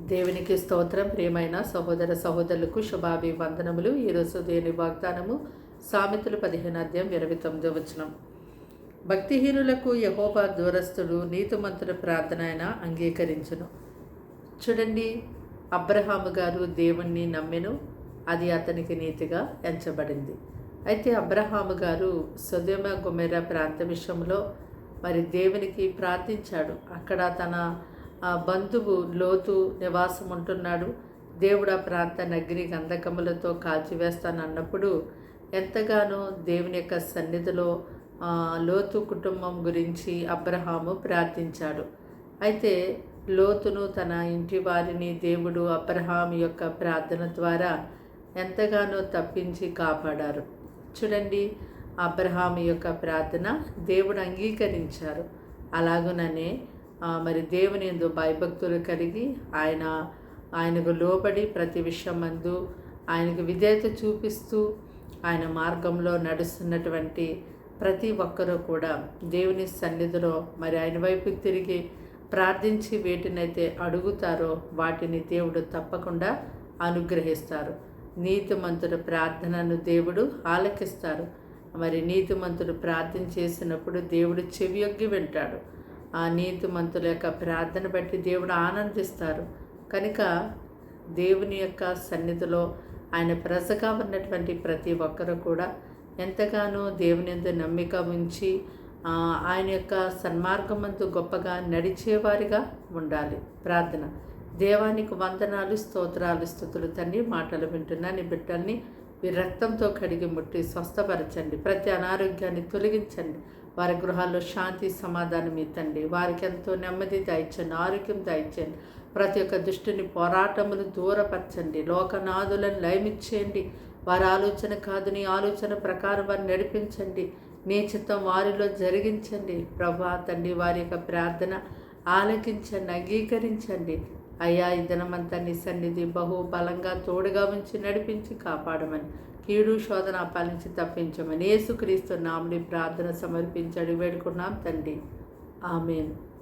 దేవునికి స్తోత్రం. ప్రియమైన సహోదర సహోదరులకు శుభాభివందనములు. ఈరోజు దేని వాగ్దానము సామెతలు పదిహేను అధ్యాయం ఇరవై తొమ్మిదో వచనం. భక్తిహీనులకు యహోబా దూరస్తుడు నీతిమంతుల ప్రార్థన ఆయన అంగీకరించును. చూడండి అబ్రహాము గారు దేవుణ్ణి నమ్మెను. అది అతనికి నీతిగా ఎంచబడింది. అయితే అబ్రహాము గారు సుధమ గుమెర ప్రాంత విషయంలో మరి దేవునికి ప్రార్థించాడు. అక్కడ తన బంధువు లోతు నివాసం ఉంటున్నాడు దేవుడు ఆ ప్రాంతాన్ని అగ్ని గంధకములతో కాల్చివేస్తానన్నప్పుడు ఎంతగానో దేవుని యొక్క సన్నిధిలో లోతు కుటుంబం గురించి అబ్రహాము ప్రార్థించాడు. అయితే లోతును తన ఇంటి వారిని దేవుడు అబ్రహాం యొక్క ప్రార్థన ద్వారా ఎంతగానో తప్పించి కాపాడారు. చూడండి అబ్రహాం యొక్క ప్రార్థన దేవుడు అంగీకరించారు. అలాగుననే మరి దేవుని ఎందు భయభక్తులు కలిగి ఆయన ఆయనకు లోబడి ప్రతి విషయమందు ఆయనకు విధేయత చూపిస్తూ ఆయన మార్గంలో నడుస్తున్నటువంటి ప్రతి ఒక్కరూ కూడా దేవుని సన్నిధిలో మరి ఆయన వైపు తిరిగి ప్రార్థించి వేటినైతే అడుగుతారో వాటిని దేవుడు తప్పకుండా అనుగ్రహిస్తారు. నీతిమంతుడు ప్రార్థనను దేవుడు ఆలకిస్తారు. మరి నీతిమంతుడు ప్రార్థన చేసినప్పుడు దేవుడు చెవియొగ్గి వింటాడు. ఆ నీతిమంతుల యొక్క ప్రార్థన బట్టి దేవుడు ఆనందిస్తారు. కనుక దేవుని యొక్క సన్నిధిలో ఆయన ప్రజగా ఉన్నటువంటి ప్రతి ఒక్కరు కూడా ఎంతగానో దేవుని ఎందు నమ్మిక ఉంచి ఆయన యొక్క సన్మార్గమందు గొప్పగా నడిచేవారిగా ఉండాలి. ప్రార్థన. దేవానికి వందనాలు స్తోత్రాలు స్థుతులు తండ్రి మాటలు వింటున్నా నీ బిడ్డల్ని మీ రక్తంతో కడిగి ముట్టి స్వస్థపరచండి. ప్రతి అనారోగ్యాన్ని తొలగించండి. వారి గృహాల్లో శాంతి సమాధానం ఇద్దండి. వారికి ఎంతో నెమ్మది దయచండి ఆరోగ్యం దయచండి ప్రతి ఒక్క దుష్టుని పోరాటములు దూరపరచండి. లోకనాథులను లయమిచ్చేయండి. వారి ఆలోచన కాదు నీ ఆలోచన ప్రకారం వారిని నడిపించండి. నీ చిత్తం వారిలో జరిగించండి. ప్రభా తండ్రి వారి యొక్క ప్రార్థన ఆలకించండి అంగీకరించండి. అయ్యా ఈ దినమంతా నీ సన్నిధి బహు బలంగా తోడుగా ఉంచి నడిపించి కాపాడమని కీడు శోధన పాలించి తప్పించమని యేసుక్రీస్తు నామని ప్రార్థన సమర్పించడి వేడుకున్నాం తండ్రి. ఆమెను.